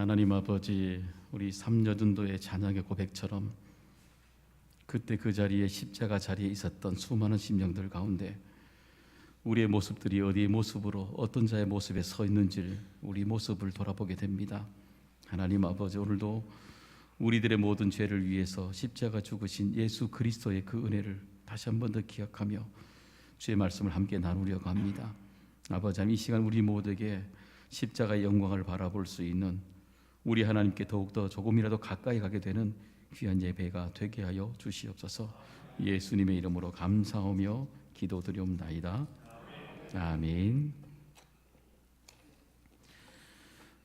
하나님 아버지 우리 삼여전도의 찬양의 고백처럼 그때 그 자리에 십자가 자리에 있었던 수많은 심령들 가운데 우리의 모습들이 어디의 모습으로 어떤 자의 모습에 서 있는지를 우리 모습을 돌아보게 됩니다. 하나님 아버지 오늘도 우리들의 모든 죄를 위해서 십자가 죽으신 예수 그리스도의 그 은혜를 다시 한 번 더 기억하며 주의 말씀을 함께 나누려고 합니다. 아버지 이 시간 우리 모두에게 십자가의 영광을 바라볼 수 있는 우리 하나님께 더욱더 조금이라도 가까이 가게 되는 귀한 예배가 되게 하여 주시옵소서 예수님의 이름으로 감사하며 기도드리옵나이다. 아멘.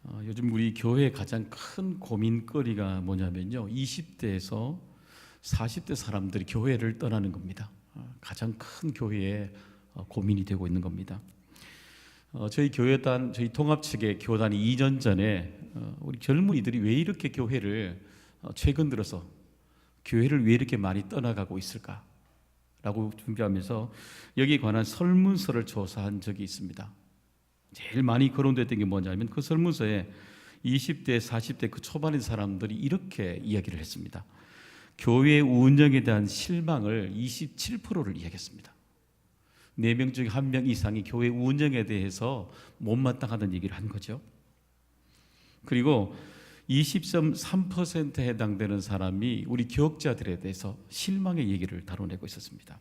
어, 요즘 우리 교회의 가장 큰 고민거리가 뭐냐면요. 20대에서 40대 사람들이 교회를 떠나는 겁니다. 어, 가장 큰 교회의 어, 고민이 되고 있는 겁니다. 어, 저희 교회단, 저희 통합 측의 교단이 2년 전에 어, 우리 젊은이들이 왜 이렇게 교회를 어, 최근 들어서 교회를 왜 이렇게 많이 떠나가고 있을까? 라고 준비하면서 여기에 관한 설문서를 조사한 적이 있습니다. 제일 많이 거론됐던 게 뭐냐면 그 설문서에 20대, 40대 그 초반의 사람들이 이렇게 이야기를 했습니다. 교회 운영에 대한 실망을 27%를 이야기했습니다. 네 명 중에 한 명 이상이 교회 운영에 대해서 못마땅하다는 얘기를 한 거죠. 그리고 20.3%에 해당되는 사람이 우리 교역자들에 대해서 실망의 얘기를 다뤄내고 있었습니다.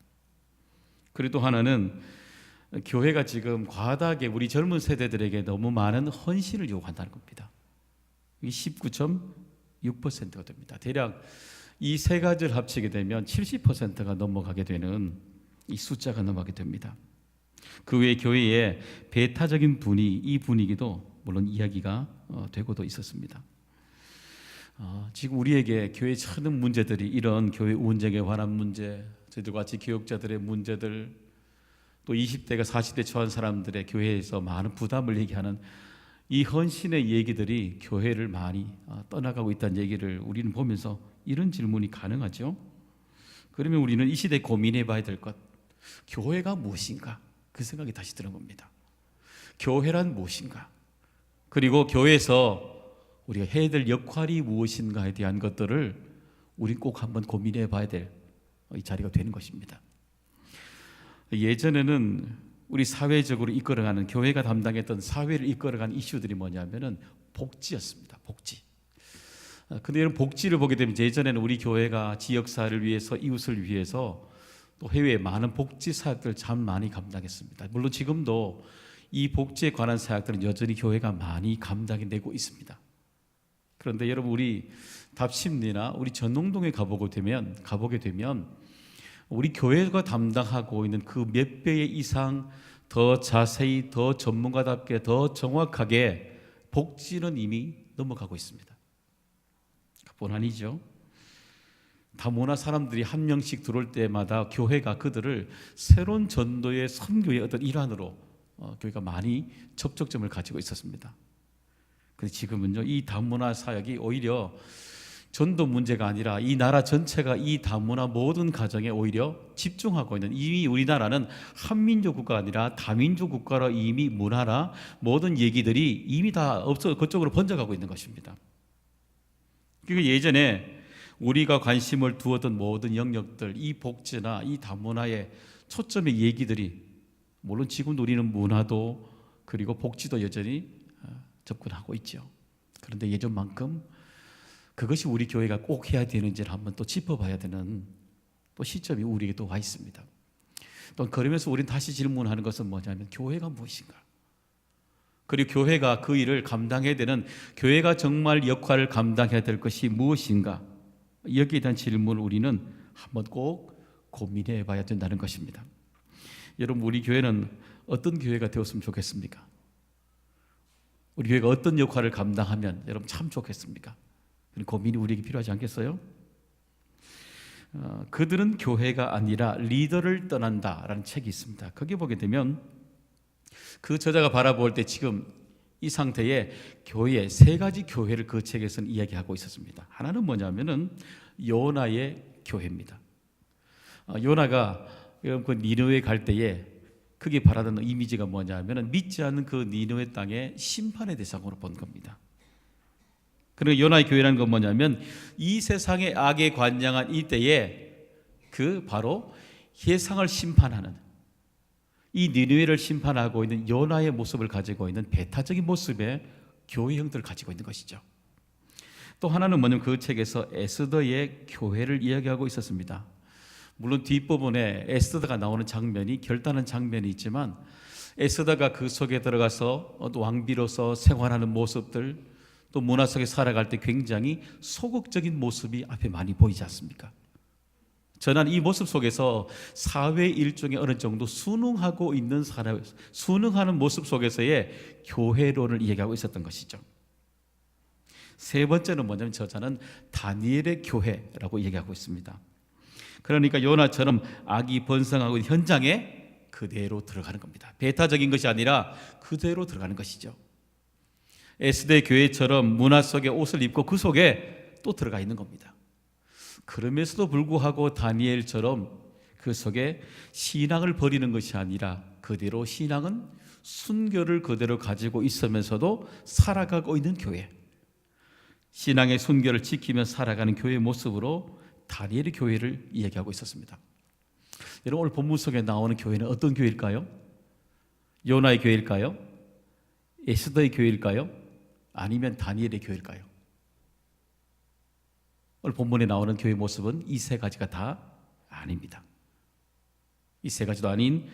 그리고 또 하나는 교회가 지금 과다하게 우리 젊은 세대들에게 너무 많은 헌신을 요구한다는 겁니다. 이게 19.6%가 됩니다. 대략 이 세 가지를 합치게 되면 70%가 넘어가게 되는 이 숫자가 넘어가게 됩니다. 그 외에 교회의 배타적인 분위, 이 분위기도 물론 이야기가 어, 되고도 있었습니다. 어, 지금 우리에게 교회 처는 문제들이 이런 교회 운정에 관한 문제, 저희들 같이 교육자들의 문제들, 또 20대가 40대 초한 사람들의 교회에서 많은 부담을 얘기하는 이 헌신의 얘기들이 교회를 많이 어, 떠나가고 있다는 얘기를 우리는 보면서 이런 질문이 가능하죠. 그러면 우리는 이 시대 고민해 봐야 될 것, 교회가 무엇인가? 그 생각이 다시 드는 겁니다. 교회란 무엇인가? 그리고 교회에서 우리가 해야 될 역할이 무엇인가에 대한 것들을 우리 꼭 한번 고민해 봐야 될 이 자리가 되는 것입니다. 예전에는 우리 사회적으로 이끌어가는 교회가 담당했던 사회를 이끌어가는 이슈들이 뭐냐면은 복지였습니다. 복지. 아, 근데 이런 복지를 보게 되면 예전에는 우리 교회가 지역사회를 위해서 이웃을 위해서 또 해외에 많은 복지 사역들을 참 많이 감당했습니다. 물론 지금도 이 복지에 관한 사역들은 여전히 교회가 많이 감당해 내고 있습니다. 그런데 여러분 우리 답심리나 우리 전농동에 가보게 되면 가보게 되면 우리 교회가 담당하고 있는 그 몇 배의 이상 더 자세히 더 전문가답게 더 정확하게 복지는 이미 넘어가고 있습니다. 본안이죠. 다문화 사람들이 한 명씩 들어올 때마다 교회가 그들을 새로운 전도의 선교의 어떤 일환으로 어, 교회가 많이 접촉점을 가지고 있었습니다. 근데 지금은요 이 다문화 사역이 오히려 전도 문제가 아니라 이 나라 전체가 이 다문화 모든 가정에 오히려 집중하고 있는 이미 우리나라는 한민족 국가가 아니라 다민족 국가로 이미 문화나 모든 얘기들이 이미 다 없어 그쪽으로 번져가고 있는 것입니다. 그리고 예전에 우리가 관심을 두었던 모든 영역들, 이 복지나 이 다문화의 초점의 얘기들이 물론 지금 우리는 문화도 그리고 복지도 여전히 어, 접근하고 있죠. 그런데 예전만큼 그것이 우리 교회가 꼭 해야 되는지를 한번 또 짚어봐야 되는 또 시점이 우리에게 또 와 있습니다. 또 그러면서 우리는 다시 질문하는 것은 뭐냐면 교회가 무엇인가? 그리고 교회가 그 일을 감당해야 되는 교회가 정말 역할을 감당해야 될 것이 무엇인가? 여기에 대한 질문을 우리는 한번 꼭 고민해 봐야 된다는 것입니다. 여러분 우리 교회는 어떤 교회가 되었으면 좋겠습니까? 우리 교회가 어떤 역할을 감당하면 여러분 참 좋겠습니까? 고민이 우리에게 필요하지 않겠어요? 어, 그들은 교회가 아니라 리더를 떠난다라는 책이 있습니다. 거기 보게 되면 그 저자가 바라볼 때 지금 이 상태에 교회 세 가지 교회를 그 책에서는 이야기하고 있었습니다. 하나는 뭐냐면은 요나의 교회입니다. 어, 요나가 그 니느웨 갈 때에 그게 바라던 이미지가 뭐냐면은 믿지 않는 그 니느웨 땅의 심판의 대상으로 본 겁니다. 그리고 요나의 교회라는 건 뭐냐면 이 세상의 악에 관장한 이때에 그 바로 예상을 심판하는 이 니느웨를 심판하고 있는 요나의 모습을 가지고 있는 배타적인 모습의 교회 형들을 가지고 있는 것이죠. 또 하나는 뭐냐면 그 책에서 에스더의 교회를 이야기하고 있었습니다. 물론 뒷부분에 에스더가 나오는 장면이 결단한 장면이 있지만 에스더가 그 속에 들어가서 왕비로서 생활하는 모습들 또 문화 속에 살아갈 때 굉장히 소극적인 모습이 앞에 많이 보이지 않습니까? 저는 이 모습 속에서 사회 일종의 어느 정도 순응하고 있는 사람, 순응하는 모습 속에서의 교회론을 얘기하고 있었던 것이죠. 세 번째는 뭐냐면 저자는 다니엘의 교회라고 얘기하고 있습니다. 그러니까 요나처럼 악이 번성하고 현장에 그대로 들어가는 겁니다. 배타적인 것이 아니라 그대로 들어가는 것이죠. 에스대 교회처럼 문화 속에 옷을 입고 그 속에 또 들어가 있는 겁니다. 그럼에서도 불구하고 다니엘처럼 그 속에 신앙을 버리는 것이 아니라 그대로 신앙은 순결을 그대로 가지고 있으면서도 살아가고 있는 교회. 신앙의 순결을 지키며 살아가는 교회의 모습으로 다니엘의 교회를 이야기하고 있었습니다. 여러분 오늘 본문 속에 나오는 교회는 어떤 교회일까요? 요나의 교회일까요? 에스더의 교회일까요? 아니면 다니엘의 교회일까요? 오늘 본문에 나오는 교회 모습은 이 세 가지가 다 아닙니다. 이 세 가지도 아닌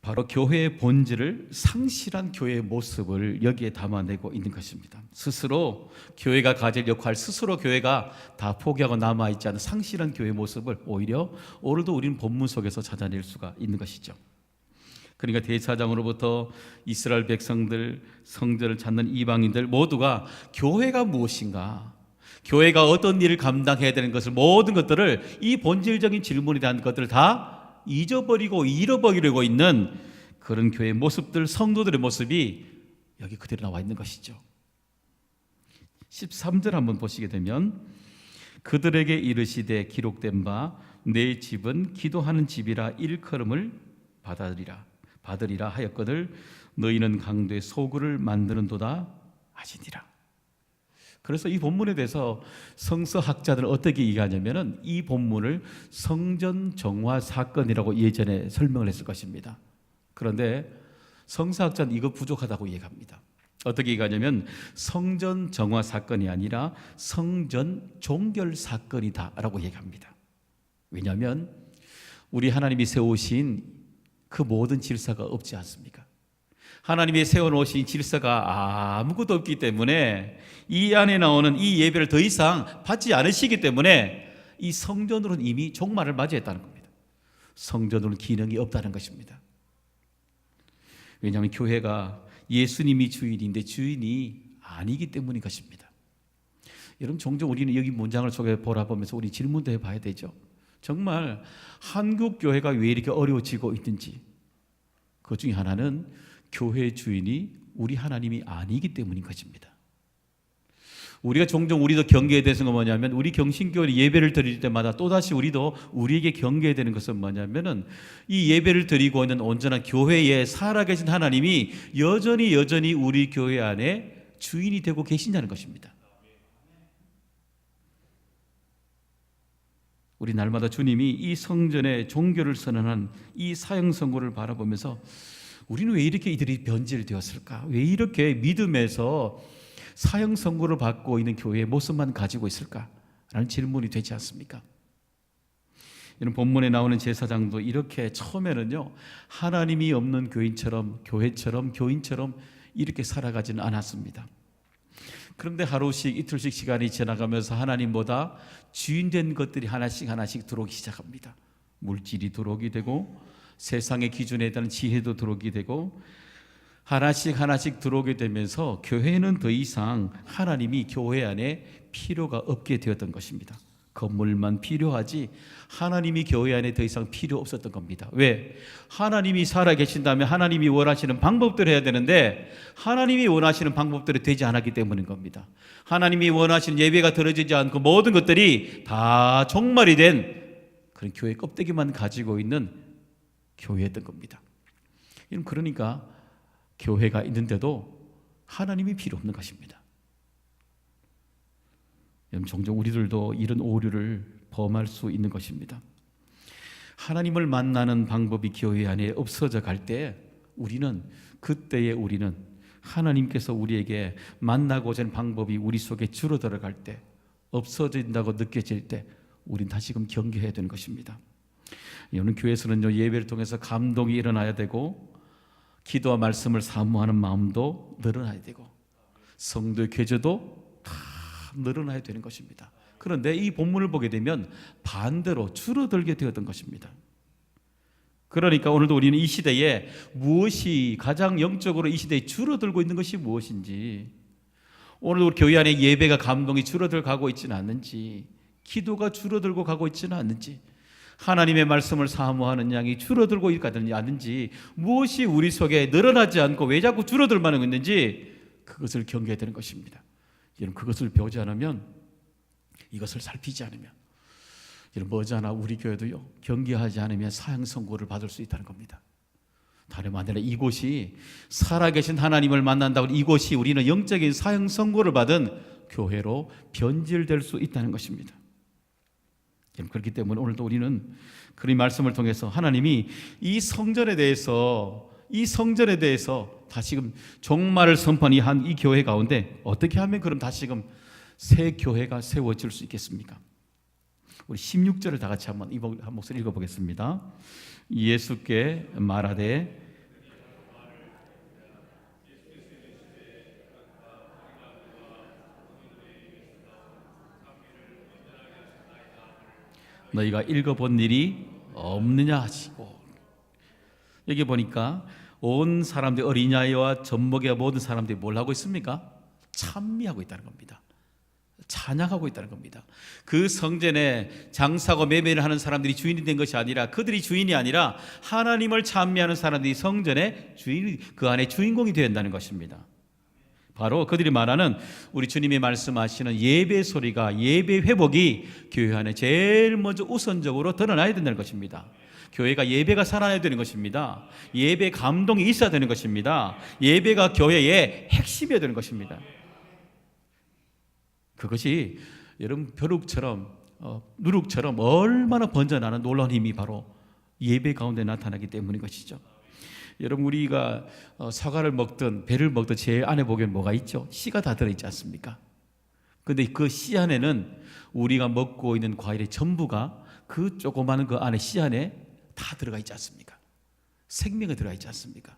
바로 교회의 본질을 상실한 교회의 모습을 여기에 담아내고 있는 것입니다. 스스로 교회가 가질 역할, 스스로 교회가 다 포기하고 남아 있지 않은 상실한 교회 모습을 오히려 오늘도 우리는 본문 속에서 찾아낼 수가 있는 것이죠. 그러니까 대사장으로부터 이스라엘 백성들, 성전을 찾는 이방인들 모두가 교회가 무엇인가, 교회가 어떤 일을 감당해야 되는 것을 모든 것들을 이 본질적인 질문에 대한 것들을 다 잊어버리고 잃어버리려고 있는 그런 교회 모습들, 성도들의 모습이 여기 그대로 나와 있는 것이죠. 13절 한번 보시게 되면 그들에게 이르시되 기록된 바 내 집은 기도하는 집이라 일컬음을 받으리라 받으리라 하였거늘 너희는 강도의 소굴을 만드는도다 하시니라. 그래서 이 본문에 대해서 성서학자들은 어떻게 얘기하냐면은 이 본문을 성전 정화 사건이라고 예전에 설명을 했을 것입니다. 그런데 성서학자는 이거 부족하다고 얘기합니다. 어떻게 얘기하냐면 성전 정화 사건이 아니라 성전 종결 사건이다라고 얘기합니다. 왜냐하면 우리 하나님이 세우신 그 모든 질서가 없지 않습니까? 하나님이 세워놓으신 질서가 아무것도 없기 때문에 이 안에 나오는 이 예배를 더 이상 받지 않으시기 때문에 이 성전으로는 이미 종말을 맞이했다는 겁니다. 성전으로는 기능이 없다는 것입니다. 왜냐하면 교회가 예수님이 주인인데 주인이 아니기 때문인 것입니다. 여러분 종종 우리는 여기 문장을 속에 보라보면서 우리 질문도 해봐야 되죠. 정말 한국 교회가 왜 이렇게 어려워지고 있는지 그 중에 하나는 교회 주인이 우리 하나님이 아니기 때문인 것입니다. 우리가 종종 우리도 경계에 대해서 뭐냐면 우리 경신교회 예배를 드릴 때마다 또다시 우리도 우리에게 경계해야 되는 것은 뭐냐면은 이 예배를 드리고 있는 온전한 교회에 살아계신 하나님이 여전히 여전히 우리 교회 안에 주인이 되고 계신다는 것입니다. 우리 날마다 주님이 이 성전의 종교를 선언한 이 사형 선고를 바라보면서 우리는 왜 이렇게 이들이 변질되었을까? 왜 이렇게 믿음에서 사형 선고를 받고 있는 교회의 모습만 가지고 있을까? 라는 질문이 되지 않습니까? 이런 본문에 나오는 제사장도 이렇게 처음에는요 하나님이 없는 교인처럼 교회처럼 교인처럼 이렇게 살아가지는 않았습니다. 그런데 하루씩 이틀씩 시간이 지나가면서 하나님보다 주인된 것들이 하나씩 하나씩 들어오기 시작합니다. 물질이 들어오게 되고 세상의 기준에 대한 지혜도 들어오게 되고 하나씩 하나씩 들어오게 되면서 교회는 더 이상 하나님이 교회 안에 필요가 없게 되었던 것입니다. 건물만 필요하지 하나님이 교회 안에 더 이상 필요 없었던 겁니다. 왜? 하나님이 살아 계신다면 하나님이 원하시는 방법대로 해야 되는데 하나님이 원하시는 방법대로 되지 않았기 때문인 겁니다. 하나님이 원하시는 예배가 들어지지 않고 모든 것들이 다 종말이 된 그런 교회 껍데기만 가지고 있는 교회였던 겁니다. 그러니까 교회가 있는데도 하나님이 필요 없는 것입니다. 종종 우리들도 이런 오류를 범할 수 있는 것입니다. 하나님을 만나는 방법이 교회 안에 없어져 갈 때 우리는 그때에 우리는 하나님께서 우리에게 만나고자 하는 방법이 우리 속에 줄어 들어 갈 때 없어진다고 느껴질 때 우린 다시금 경계해야 되는 것입니다. 여러분 교회에서는요 예배를 통해서 감동이 일어나야 되고 기도와 말씀을 사모하는 마음도 늘어나야 되고 성도의 교제도 다 늘어나야 되는 것입니다. 그런데 이 본문을 보게 되면 반대로 줄어들게 되었던 것입니다. 그러니까 오늘도 우리는 이 시대에 무엇이 가장 영적으로 이 시대에 줄어들고 있는 것이 무엇인지 오늘도 우리 교회 안에 예배가 감동이 줄어들 가고 있지는 않는지 기도가 줄어들고 가고 있지는 않는지 하나님의 말씀을 사모하는 양이 줄어들고 않는지 무엇이 우리 속에 늘어나지 않고 왜 자꾸 줄어들만 있는지 그것을 경계해야 되는 것입니다. 여러분 그것을 배우지 않으면 이것을 살피지 않으면 여러분 머지않아 우리 교회도요 경계하지 않으면 사형 선고를 받을 수 있다는 겁니다. 다름 아니라 이곳이 살아계신 하나님을 만난다고 이곳이 우리는 영적인 사형 선고를 받은 교회로 변질될 수 있다는 것입니다. 그렇기 때문에 오늘도 우리는 그런 말씀을 통해서 하나님이 이 성전에 대해서 이 성전에 대해서 다시금 종말을 선포한 이이 교회 가운데 어떻게 하면 그럼 다시금 새 교회가 세워질 수 있겠습니까? 우리 16절을 다 같이 한번 한 목소리 읽어보겠습니다. 예수께 말하되 너희가 읽어본 일이 없느냐 하시고 여기 보니까 온 사람들 어린 아이와 젖먹이와 모든 사람들이 뭘 하고 있습니까? 찬미하고 있다는 겁니다. 찬양하고 있다는 겁니다. 그 성전에 장사고 매매를 하는 사람들이 주인이 된 것이 아니라 그들이 주인이 아니라 하나님을 찬미하는 사람들이 성전의 주인 그 안에 주인공이 된다는 것입니다. 바로 그들이 말하는 우리 주님이 말씀하시는 예배 소리가 예배 회복이 교회 안에 제일 먼저 우선적으로 드러나야 된다는 것입니다. 교회가 예배가 살아야 되는 것입니다. 예배 감동이 있어야 되는 것입니다. 예배가 교회의 핵심이어야 되는 것입니다. 그것이 여러분 벼룩처럼 어, 누룩처럼 얼마나 번져나는 놀라운 힘이 바로 예배 가운데 나타나기 때문인 것이죠. 여러분 우리가 어, 사과를 먹든 배를 먹든 제일 안에 보면 뭐가 있죠? 씨가 다 들어 있지 않습니까? 근데 그 씨 안에는 우리가 먹고 있는 과일의 전부가 그 조그마한 그 안에 씨 안에 다 들어가 있지 않습니까? 생명이 들어가 있지 않습니까?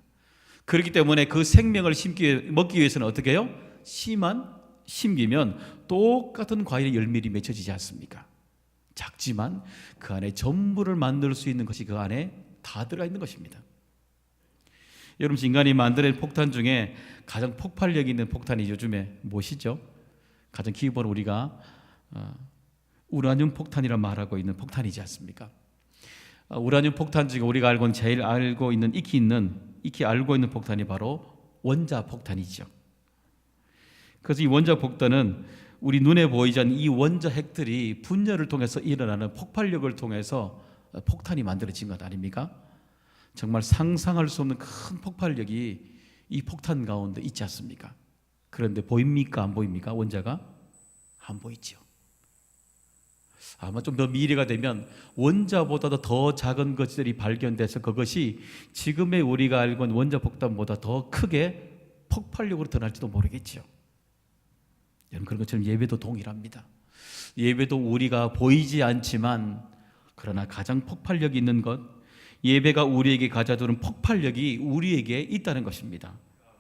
그렇기 때문에 그 생명을 심기 먹기 위해서는 어떻게 해요? 씨만 심기면 똑같은 과일의 열매이 맺혀지지 않습니까? 작지만 그 안에 전부를 만들 수 있는 것이 그 안에 다 들어가 있는 것입니다. 여러분 인간이 만들어낸 폭탄 중에 가장 폭발력 있는 폭탄이 요즘에 무엇이죠? 가장 기본 우리가 어, 우라늄 폭탄이라 말하고 있는 폭탄이지 않습니까? 어, 우라늄 폭탄 중에 우리가 알고 있는 제일 알고 있는 익히 있는 익히 알고 있는 폭탄이 바로 원자 폭탄이죠. 그래서 이 원자 폭탄은 우리 눈에 보이지 않는 이 원자 핵들이 분열을 통해서 일어나는 폭발력을 통해서 어, 폭탄이 만들어진 것 아닙니까? 정말 상상할 수 없는 큰 폭발력이 이 폭탄 가운데 있지 않습니까? 그런데 보입니까? 안 보입니까? 원자가 안 보이죠. 아마 좀 더 미래가 되면 원자보다도 더 작은 것들이 발견돼서 그것이 지금의 우리가 알고 있는 원자 폭탄보다 더 크게 폭발력으로 드러날지도 모르겠죠. 여러분 그런 것처럼 예배도 동일합니다. 예배도 우리가 보이지 않지만 그러나 가장 폭발력 있는 것 예배가 우리에게 가져두는 폭발력이 우리에게 있다는 것입니다.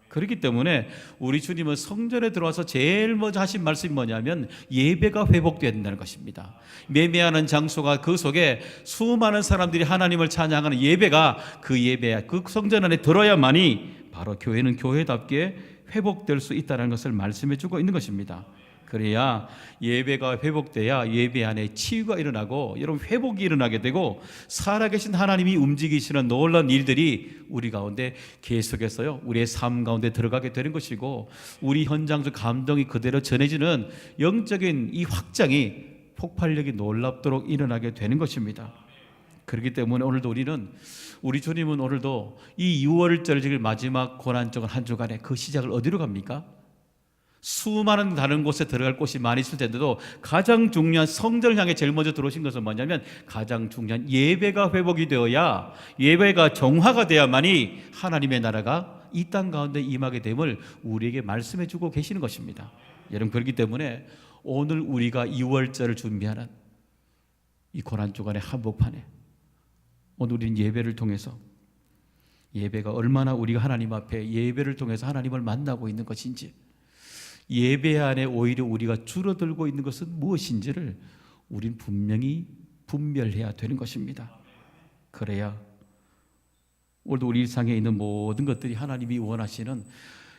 그렇기 때문에 우리 주님은 성전에 들어와서 제일 먼저 하신 말씀이 뭐냐면 예배가 회복돼야 된다는 것입니다. 매매하는 장소가 그 속에 수많은 사람들이 하나님을 찬양하는 예배가 그 예배, 그 성전 안에 들어야만이 바로 교회는 교회답게 회복될 수 있다는 것을 말씀해 주고 있는 것입니다. 그래야 예배가 회복돼야 예배 안에 치유가 일어나고 여러분 회복이 일어나게 되고 살아계신 하나님이 움직이시는 놀라운 일들이 우리 가운데 계속해서요 우리의 삶 가운데 들어가게 되는 것이고 우리 현장 속 감동이 그대로 전해지는 영적인 이 확장이 폭발력이 놀랍도록 일어나게 되는 것입니다. 그렇기 때문에 오늘도 우리는 우리 주님은 오늘도 이 6월절 즉 마지막 고난적인 한 주간에 그 시작을 어디로 갑니까? 수많은 다른 곳에 들어갈 곳이 많이 있을 텐데도 가장 중요한 성전을 향해 제일 먼저 들어오신 것은 뭐냐면 가장 중요한 예배가 회복이 되어야 예배가 정화가 돼야만이 하나님의 나라가 이 땅 가운데 임하게 됨을 우리에게 말씀해 주고 계시는 것입니다. 여러분 그렇기 때문에 오늘 우리가 2월절을 준비하는 이 고난 주간의 한복판에 오늘 우리는 예배를 통해서 예배가 얼마나 우리가 하나님 앞에 예배를 통해서 하나님을 만나고 있는 것인지 예배 안에 오히려 우리가 줄어들고 있는 것은 무엇인지를 우린 분명히 분별해야 되는 것입니다. 그래야 오늘도 우리 일상에 있는 모든 것들이 하나님이 원하시는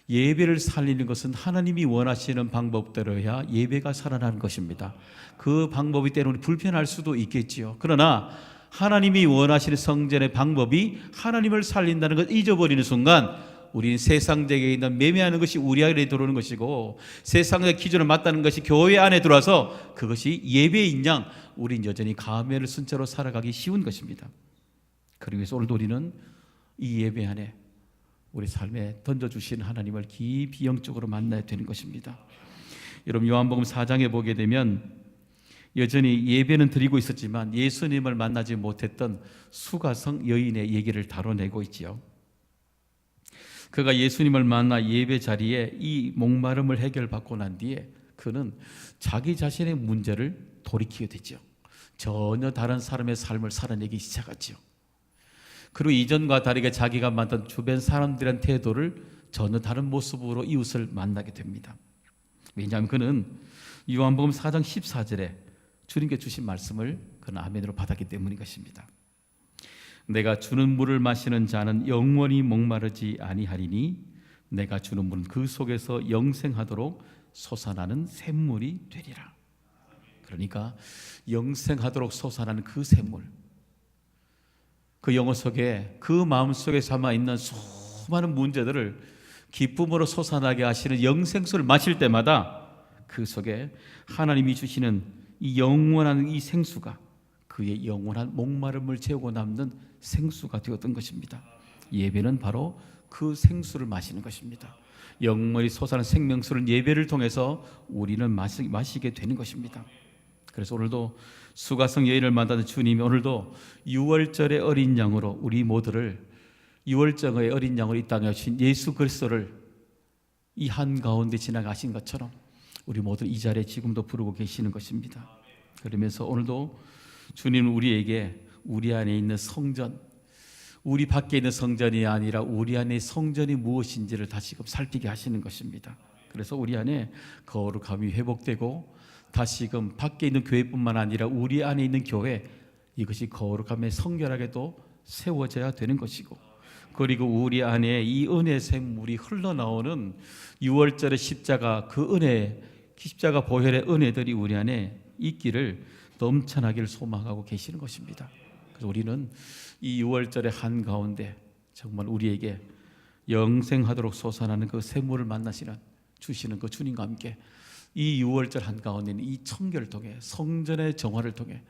예배를 살리는 것은 하나님이 원하시는 방법대로야 예배가 살아나는 것입니다. 그 방법이 때로는 불편할 수도 있겠지요. 그러나 하나님이 원하시는 성전의 방법이 하나님을 살린다는 걸 잊어버리는 순간 우리는 세상적에 있는 매매하는 것이 우리 안에 들어오는 것이고 세상의 기준을 맞다는 것이 교회 안에 들어와서 그것이 예배인 양 우린 여전히 가면을 쓴 채로 살아가기 쉬운 것입니다. 그러기 위해서 오늘도 우리는 이 예배 안에 우리 삶에 던져주신 하나님을 깊이 영적으로 만나야 되는 것입니다. 여러분 요한복음 4장에 보게 되면 여전히 예배는 드리고 있었지만 예수님을 만나지 못했던 수가성 여인의 얘기를 다뤄내고 있지요. 그가 예수님을 만나 예배 자리에 이 목마름을 해결받고 난 뒤에 그는 자기 자신의 문제를 돌이키게 되죠. 전혀 다른 사람의 삶을 살아내기 시작하죠. 그리고 이전과 다르게 자기가 만든 주변 사람들의 태도를 전혀 다른 모습으로 이웃을 만나게 됩니다. 왜냐하면 그는 요한복음 4장 14절에 주님께 주신 말씀을 그는 아멘으로 받았기 때문인 것입니다. 내가 주는 물을 마시는 자는 영원히 목마르지 아니하리니 내가 주는 물은 그 속에서 영생하도록 솟아나는 샘물이 되리라. 그러니까 영생하도록 솟아나는 그 샘물. 그 영어 속에 그 마음 속에 삼아 있는 수많은 문제들을 기쁨으로 솟아나게 하시는 영생수를 마실 때마다 그 속에 하나님이 주시는 이 영원한 이 생수가 그의 영원한 목마름을 채우고 남는 생수가 되었던 것입니다. 예배는 바로 그 생수를 마시는 것입니다. 영원히 솟아난 생명수를 예배를 통해서 우리는 마시, 마시게 되는 것입니다. 그래서 오늘도 수가성 여인을 만나는 주님이 오늘도 6월절의 어린 양으로 우리 모두를 6월절의 어린 양으로 이 땅에 오신 예수 그리스도를 이 한가운데 지나가신 것처럼 우리 모두 이 자리에 지금도 부르고 계시는 것입니다. 그러면서 오늘도 주님은 우리에게 우리 안에 있는 성전, 우리 밖에 있는 성전이 아니라 우리 안에 성전이 무엇인지를 다시금 살피게 하시는 것입니다. 그래서 우리 안에 거룩함이 회복되고 다시금 밖에 있는 교회뿐만 아니라 우리 안에 있는 교회 이것이 거룩함에 성결하게도 세워져야 되는 것이고 그리고 우리 안에 이 은혜 샘물이 흘러나오는 6월절의 십자가 그 은혜 십자가 보혈의 은혜들이 우리 안에 있기를 넘쳐나기를 소망하고 계시는 것입니다. 그래서 우리는 이 6월절의 한 가운데 정말 우리에게 영생하도록 솟아나는 그 샘물을 만나시는 주시는 그 주님과 함께 이 6월절 한 가운데는 이 청결을 통해 성전의 정화를 통해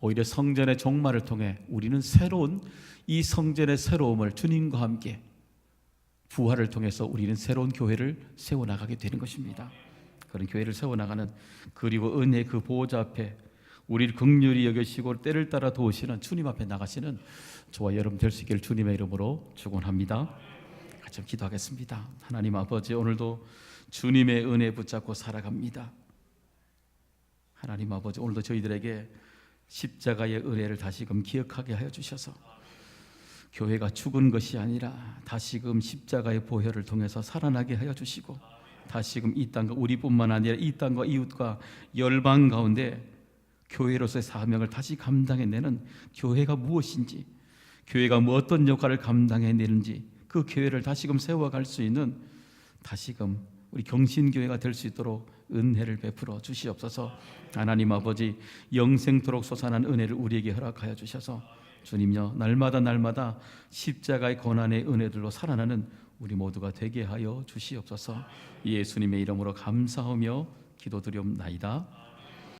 오히려 성전의 종말을 통해 우리는 새로운 이 성전의 새로움을 주님과 함께 부활을 통해서 우리는 새로운 교회를 세워 나가게 되는 것입니다. 그런 교회를 세워 나가는 그리고 은혜 그 보호자 앞에 우리를 극률히 여기시고 때를 따라 도우시는 주님 앞에 나가시는 저와 여러분 될 수 있기를 주님의 이름으로 축원합니다. 같이 좀 기도하겠습니다. 하나님 아버지 오늘도 주님의 은혜 붙잡고 살아갑니다. 하나님 아버지 오늘도 저희들에게 십자가의 은혜를 다시금 기억하게 하여 주셔서 교회가 죽은 것이 아니라 다시금 십자가의 보혈을 통해서 살아나게 하여 주시고 다시금 이 땅과 우리뿐만 아니라 이 땅과 이웃과 열방 가운데 교회로서의 사명을 다시 감당해내는 교회가 무엇인지 교회가 뭐 어떤 역할을 감당해내는지 그 교회를 다시금 세워갈 수 있는 다시금 우리 경신교회가 될 수 있도록 은혜를 베풀어 주시옵소서. 하나님 아버지 영생토록 솟아난 은혜를 우리에게 허락하여 주셔서 주님여 날마다 날마다 십자가의 고난의 은혜들로 살아나는 우리 모두가 되게 하여 주시옵소서. 예수님의 이름으로 감사하며 기도드리옵나이다